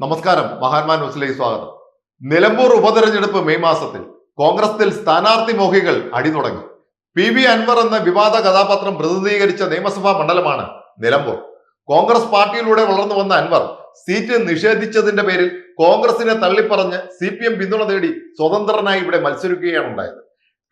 നമസ്കാരം. മഹാന്മാ ന്യൂസിലേക്ക് സ്വാഗതം. നിലമ്പൂർ ഉപതെരഞ്ഞെടുപ്പ് മെയ് മാസത്തിൽ കോൺഗ്രസിൽ സ്ഥാനാർത്ഥി മോഹികൾ അടിതുടങ്ങി പി വി അൻവർ എന്ന വിവാദ കഥാപാത്രം പ്രതിനിധീകരിച്ച നിയമസഭാ മണ്ഡലമാണ് നിലമ്പൂർ. കോൺഗ്രസ് പാർട്ടിയിലൂടെ വളർന്നു വന്ന അൻവർ സീറ്റ് നിഷേധിച്ചതിന്റെ പേരിൽ കോൺഗ്രസിനെ തള്ളിപ്പറഞ്ഞ് സി പി എം പിന്തുണ തേടി സ്വതന്ത്രനായി ഇവിടെ മത്സരിക്കുകയാണ് ഉണ്ടായത്.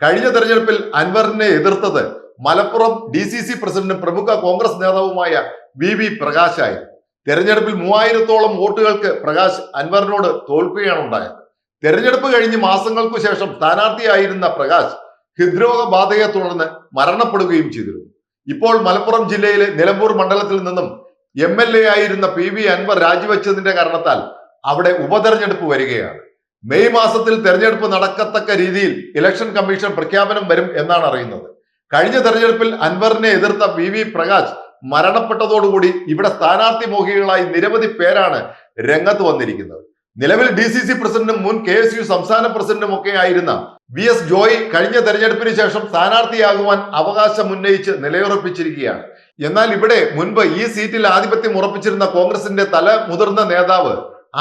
കഴിഞ്ഞ തെരഞ്ഞെടുപ്പിൽ അൻവറിനെ എതിർത്തത് മലപ്പുറം ഡി സി സി പ്രസിഡന്റും പ്രമുഖ കോൺഗ്രസ് നേതാവുമായ വി വി പ്രകാശായിരുന്നു. തെരഞ്ഞെടുപ്പിൽ മൂവായിരത്തോളം വോട്ടുകൾക്ക് പ്രകാശ് അൻവറിനോട് തോൽക്കുകയാണ് ഉണ്ടായത്. തെരഞ്ഞെടുപ്പ് കഴിഞ്ഞ് മാസങ്ങൾക്കു ശേഷം സ്ഥാനാർത്ഥിയായിരുന്ന പ്രകാശ് ഹൃദ്രോഗ ബാധയെ തുടർന്ന് മരണപ്പെടുകയും ചെയ്തിരുന്നു. ഇപ്പോൾ മലപ്പുറം ജില്ലയിലെ നിലമ്പൂർ മണ്ഡലത്തിൽ നിന്നും എം എൽ എ ആയിരുന്ന പി വി അൻവർ രാജിവെച്ചതിന്റെ കാരണത്താൽ അവിടെ ഉപതെരഞ്ഞെടുപ്പ് വരികയാണ്. മെയ് മാസത്തിൽ തെരഞ്ഞെടുപ്പ് നടക്കത്തക്ക രീതിയിൽ ഇലക്ഷൻ കമ്മീഷൻ പ്രഖ്യാപനം വരും എന്നാണ് അറിയുന്നത്. കഴിഞ്ഞ തെരഞ്ഞെടുപ്പിൽ അൻവറിനെ എതിർത്ത വി വി പ്രകാശ് മരണപ്പെട്ടതോടുകൂടി ഇവിടെ സ്ഥാനാർത്ഥി മോഹികളായി നിരവധി പേരാണ് രംഗത്ത് വന്നിരിക്കുന്നത്. നിലവിൽ ഡി സി സി പ്രസിഡന്റും മുൻ കെ എസ് യു സംസ്ഥാന പ്രസിഡന്റും ഒക്കെ ആയിരുന്ന വി എസ് ജോയ് കഴിഞ്ഞ തെരഞ്ഞെടുപ്പിന് ശേഷം സ്ഥാനാർത്ഥിയാകുവാൻ അവകാശം ഉന്നയിച്ച് നിലയുറപ്പിച്ചിരിക്കുകയാണ്. എന്നാൽ ഇവിടെ മുൻപ് ഈ സീറ്റിൽ ആധിപത്യം ഉറപ്പിച്ചിരുന്ന കോൺഗ്രസിന്റെ തല മുതിർന്ന നേതാവ്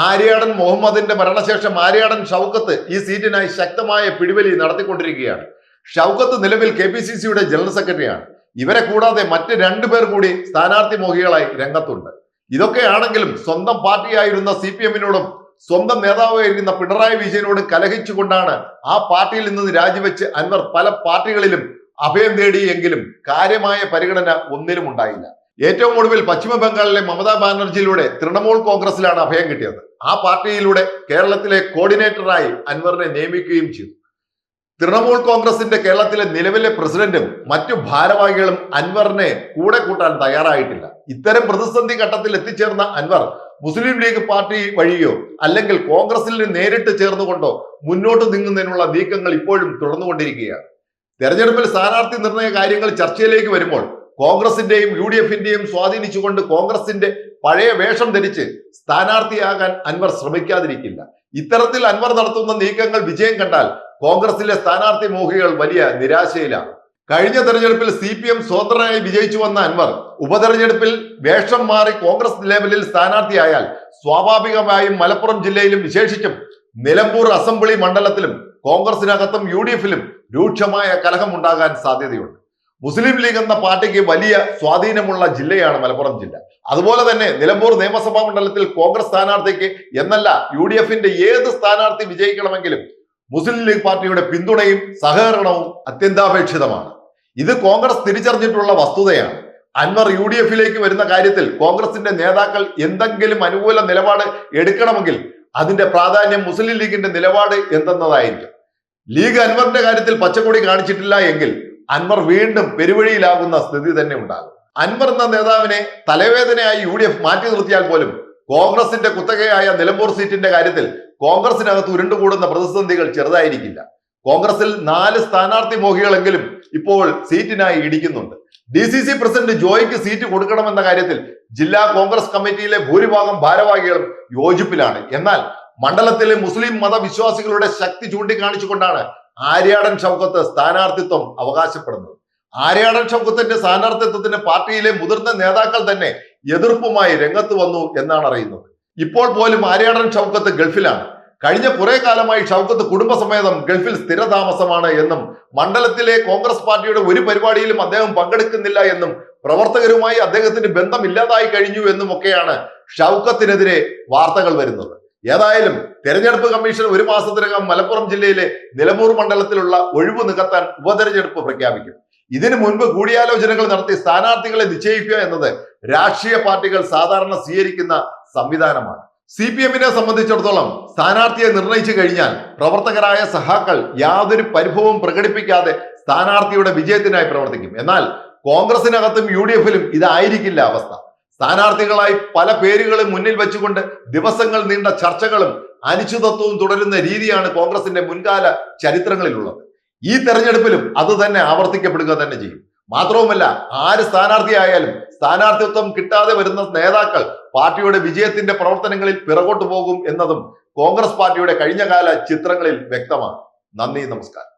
ആര്യാടൻ മുഹമ്മദിന്റെ മരണശേഷം ആര്യാടൻ ഷൗക്കത്ത് ഈ സീറ്റിനായി ശക്തമായ പിടിവലി നടത്തിക്കൊണ്ടിരിക്കുകയാണ്. ഷൗക്കത്ത് നിലവിൽ കെ ജനറൽ സെക്രട്ടറിയാണ്. ഇവരെ കൂടാതെ മറ്റ് രണ്ടു പേർ കൂടി സ്ഥാനാർത്ഥി മോഹികളായി രംഗത്തുണ്ട്. ഇതൊക്കെയാണെങ്കിലും സ്വന്തം പാർട്ടിയായിരുന്ന സി പി എമ്മിനോടും സ്വന്തം നേതാവായിരുന്ന പിണറായി വിജയനോട് കലഹിച്ചുകൊണ്ടാണ് ആ പാർട്ടിയിൽ നിന്ന് രാജിവെച്ച് അൻവർ പല പാർട്ടികളിലും അഭയം നേടിയെങ്കിലും കാര്യമായ പരിഗണന ഒന്നിലും ഉണ്ടായില്ല. ഏറ്റവും ഒടുവിൽ പശ്ചിമ ബംഗാളിലെ മമതാ ബാനർജിയിലൂടെ തൃണമൂൽ കോൺഗ്രസിലാണ് അഭയം കിട്ടിയത്. ആ പാർട്ടിയിലൂടെ കേരളത്തിലെ കോർഡിനേറ്ററായി അൻവറിനെ നിയമിക്കുകയും ചെയ്തു. തൃണമൂൽ കോൺഗ്രസിന്റെ കേരളത്തിലെ നിലവിലെ പ്രസിഡന്റും മറ്റു ഭാരവാഹികളും അൻവറിനെ കൂടെ കൂട്ടാൻ തയ്യാറായിട്ടില്ല. ഇത്തരം പ്രതിസന്ധി ഘട്ടത്തിൽ എത്തിച്ചേർന്ന അൻവർ മുസ്ലിം ലീഗ് പാർട്ടി വഴിയോ അല്ലെങ്കിൽ കോൺഗ്രസിൽ നേരിട്ട് ചേർന്നുകൊണ്ടോ മുന്നോട്ട് നീങ്ങുന്നതിനുള്ള നീക്കങ്ങൾ ഇപ്പോഴും തുടർന്നുകൊണ്ടിരിക്കുകയാണ്. തെരഞ്ഞെടുപ്പിൽ സ്ഥാനാർത്ഥി നിർണയ കാര്യങ്ങൾ ചർച്ചയിലേക്ക് വരുമ്പോൾ കോൺഗ്രസിന്റെയും യു ഡി എഫിന്റെയും സ്വാധീനിച്ചുകൊണ്ട് കോൺഗ്രസിന്റെ പഴയ വേഷം ധരിച്ച് സ്ഥാനാർത്ഥിയാകാൻ അൻവർ ശ്രമിക്കാതിരിക്കില്ല. ഇത്തരത്തിൽ അൻവർ നടത്തുന്ന നീക്കങ്ങൾ വിജയം കണ്ടാൽ കോൺഗ്രസിലെ സ്ഥാനാർത്ഥി മോഹികൾ വലിയ നിരാശയിലാണ്. കഴിഞ്ഞ തെരഞ്ഞെടുപ്പിൽ സി പി എം സ്വതന്ത്രനായി വിജയിച്ചു വന്ന അൻവർ ഉപതെരഞ്ഞെടുപ്പിൽ വേഷം മാറി കോൺഗ്രസ് ലെവലിൽ സ്ഥാനാർത്ഥിയായാൽ സ്വാഭാവികമായും മലപ്പുറം ജില്ലയിലും വിശേഷിച്ചും നിലമ്പൂർ അസംബ്ലി മണ്ഡലത്തിലും കോൺഗ്രസിനകത്തും യു ഡി എഫിലും രൂക്ഷമായ കലഹം ഉണ്ടാകാൻ സാധ്യതയുണ്ട്. മുസ്ലിം ലീഗ് എന്ന പാർട്ടിക്ക് വലിയ സ്വാധീനമുള്ള ജില്ലയാണ് മലപ്പുറം ജില്ല. അതുപോലെ തന്നെ നിലമ്പൂർ നിയമസഭാ മണ്ഡലത്തിൽ കോൺഗ്രസ് സ്ഥാനാർത്ഥിക്ക് എന്നല്ല യു ഡി എഫിന്റെ ഏത് സ്ഥാനാർത്ഥി വിജയിക്കണമെങ്കിലും മുസ്ലിം ലീഗ് പാർട്ടിയുടെ പിന്തുണയും സഹകരണവും അത്യന്താപേക്ഷിതമാണ്. ഇത് കോൺഗ്രസ് തിരിച്ചറിഞ്ഞിട്ടുള്ള വസ്തുതയാണ്. അൻവർ യു ഡി എഫിലേക്ക് വരുന്ന കാര്യത്തിൽ കോൺഗ്രസിന്റെ നേതാക്കൾ എന്തെങ്കിലും അനുകൂല നിലപാട് എടുക്കണമെങ്കിൽ അതിന്റെ പ്രാധാന്യം മുസ്ലിം ലീഗിന്റെ നിലപാട് എന്തെന്നതായിരിക്കും. ലീഗ് അൻവറിന്റെ കാര്യത്തിൽ പച്ചക്കൊടി കാണിച്ചിട്ടില്ല എങ്കിൽ അൻവർ വീണ്ടും പെരുവഴിയിലാകുന്ന സ്ഥിതി തന്നെ ഉണ്ടാകും. അൻവർ എന്ന നേതാവിനെ തലവേദനയായി യു ഡി എഫ് മാറ്റി നിർത്തിയാൽ പോലും കോൺഗ്രസിന്റെ കുത്തകയായ നിലമ്പൂർ സീറ്റിന്റെ കാര്യത്തിൽ കോൺഗ്രസിനകത്ത് ഉരുണ്ടുകൂടുന്ന പ്രതിസന്ധികൾ ചെറുതായിരിക്കില്ല. കോൺഗ്രസിൽ നാല് സ്ഥാനാർത്ഥി മോഹികളെങ്കിലും ഇപ്പോൾ സീറ്റിനായി ഇടിക്കുന്നുണ്ട്. ഡി സി സി പ്രസിഡന്റ് ജോയിക്ക് സീറ്റ് കൊടുക്കണമെന്ന കാര്യത്തിൽ ജില്ലാ കോൺഗ്രസ് കമ്മിറ്റിയിലെ ഭൂരിഭാഗം ഭാരവാഹികളും യോജിപ്പിലാണ്. എന്നാൽ മണ്ഡലത്തിലെ മുസ്ലിം മതവിശ്വാസികളുടെ ശക്തി ചൂണ്ടിക്കാണിച്ചുകൊണ്ടാണ് ആര്യാടൻ ഷൗക്കത്ത് സ്ഥാനാർത്ഥിത്വം അവകാശപ്പെടുന്നത്. ആര്യാടൻ ഷൗക്കത്തിന്റെ സ്ഥാനാർത്ഥിത്വത്തിന് പാർട്ടിയിലെ മുതിർന്ന നേതാക്കൾ തന്നെ എതിർപ്പുമായി രംഗത്ത് വന്നു എന്നാണ് അറിയുന്നത്. ഇപ്പോൾ പോലും ആര്യാടൻ ഷൗക്കത്ത് ഗൾഫിലാണ്. കഴിഞ്ഞ കുറെ കാലമായി ഷൗക്കത്ത് കുടുംബസമേതം ഗൾഫിൽ സ്ഥിരതാമസമാണ് എന്നും മണ്ഡലത്തിലെ കോൺഗ്രസ് പാർട്ടിയുടെ ഒരു പരിപാടിയിലും അദ്ദേഹം പങ്കെടുക്കുന്നില്ല എന്നും പ്രവർത്തകരുമായി അദ്ദേഹത്തിന് ബന്ധമില്ലാതായി കഴിഞ്ഞു എന്നും ഒക്കെയാണ് ഷൗക്കത്തിനെതിരെ വാർത്തകൾ വരുന്നത്. ഏതായാലും തെരഞ്ഞെടുപ്പ് കമ്മീഷൻ ഒരു മാസത്തിനകം മലപ്പുറം ജില്ലയിലെ നിലമ്പൂർ മണ്ഡലത്തിലുള്ള ഒഴിവ് നികത്താൻ ഉപതെരഞ്ഞെടുപ്പ് പ്രഖ്യാപിക്കും. ഇതിനു മുൻപ് കൂടിയാലോചനകൾ നടത്തി സ്ഥാനാർത്ഥികളെ നിശ്ചയിക്കുക എന്നത് രാഷ്ട്രീയ പാർട്ടികൾ സാധാരണ സ്വീകരിക്കുന്ന സംവിധാനമാണ്. സി പി എമ്മിനെ സംബന്ധിച്ചിടത്തോളം സ്ഥാനാർത്ഥിയെ നിർണയിച്ചു കഴിഞ്ഞാൽ പ്രവർത്തകരായ സഹാക്കൾ യാതൊരു പരിഭവവും പ്രകടിപ്പിക്കാതെ സ്ഥാനാർത്ഥിയുടെ വിജയത്തിനായി പ്രവർത്തിക്കും. എന്നാൽ കോൺഗ്രസിനകത്തും യു ഡി എഫിലും ഇതായിരിക്കില്ല അവസ്ഥ. സ്ഥാനാർത്ഥികളായി പല പേരുകളും മുന്നിൽ വെച്ചുകൊണ്ട് ദിവസങ്ങൾ നീണ്ട ചർച്ചകളും അനിശ്ചിതത്വവും തുടരുന്ന രീതിയാണ് കോൺഗ്രസിന്റെ മുൻകാല ചരിത്രങ്ങളിലുള്ളത്. ഈ തെരഞ്ഞെടുപ്പിലും അത് തന്നെ ആവർത്തിക്കപ്പെടുക തന്നെ ചെയ്യും. മാത്രവുമല്ല ആര് സ്ഥാനാർത്ഥിയായാലും സ്ഥാനാർത്ഥിത്വം കിട്ടാതെ വരുന്ന നേതാക്കൾ പാർട്ടിയുടെ വിജയത്തിന്റെ പ്രവർത്തനങ്ങളിൽ പിറകോട്ട് പോകും എന്നതും കോൺഗ്രസ് പാർട്ടിയുടെ കഴിഞ്ഞകാല ചിത്രങ്ങളിൽ വ്യക്തമാണ്. നന്ദി നമസ്കാരം.